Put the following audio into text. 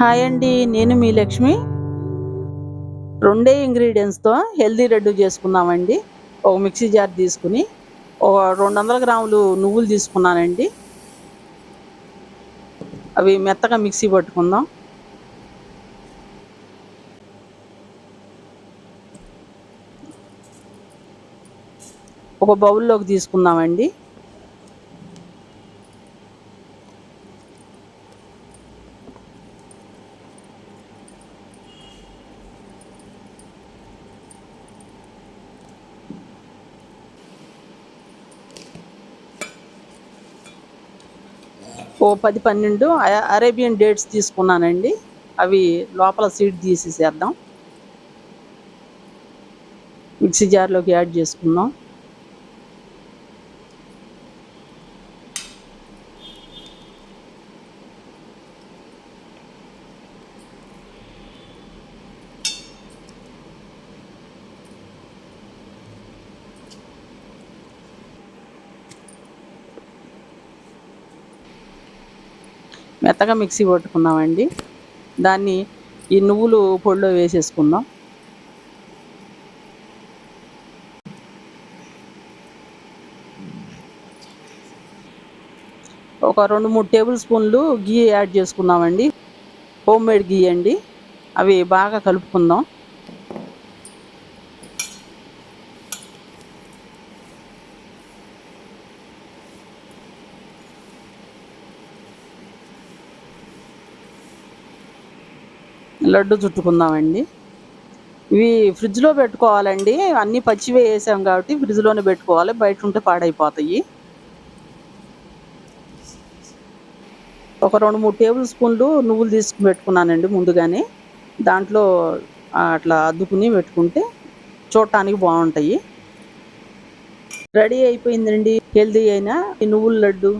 Hi అండి నేను మీ లక్ష్మి. రెండే ఇంగ్రీడియంట్స్తో హెల్దీ రెడ్డు చేసుకుందామండి ఒక మిక్సీ జార్ తీసుకుని ఒక రెండు వందల గ్రాములు నువ్వులు తీసుకున్నానండి. అవి మెత్తగా మిక్సీ పట్టుకుందాం. ఒక బౌల్లోకి తీసుకుందామండి. ఓ పది పన్నెండు అరేబియన్ డేట్స్ తీసుకున్నానండి. అవి లోపల సీడ్ తీసేసేద్దాం. మిక్సీ జార్లోకి యాడ్ చేసుకుందాం. మెత్తగా మిక్సీ పట్టుకున్నామండి. దాన్ని ఈ నువ్వులు పొడిలో వేసేసుకుందాం. ఒక రెండు మూడు టేబుల్ స్పూన్లు గీ యాడ్ చేసుకున్నామండి హోమ్ మేడ్ గీ అండి. అవి బాగా కలుపుకుందాం. లడ్డు చుట్టుకుందామండి. ఇవి ఫ్రిడ్జ్లో పెట్టుకోవాలండి. అన్నీ పచ్చివే వేసాం కాబట్టి ఫ్రిడ్జ్లోనే పెట్టుకోవాలి. బయట ఉంటే పాడైపోతాయి. ఒక రెండు మూడు టేబుల్ స్పూన్లు నువ్వులు తీసుకుని పెట్టుకున్నానండి ముందుగానే. దాంట్లో అట్లా అద్దుకుని పెట్టుకుంటే చూడటానికి బాగుంటాయి. రెడీ అయిపోయిందండి. హెల్దీ అయినా ఈ నువ్వుల లడ్డు.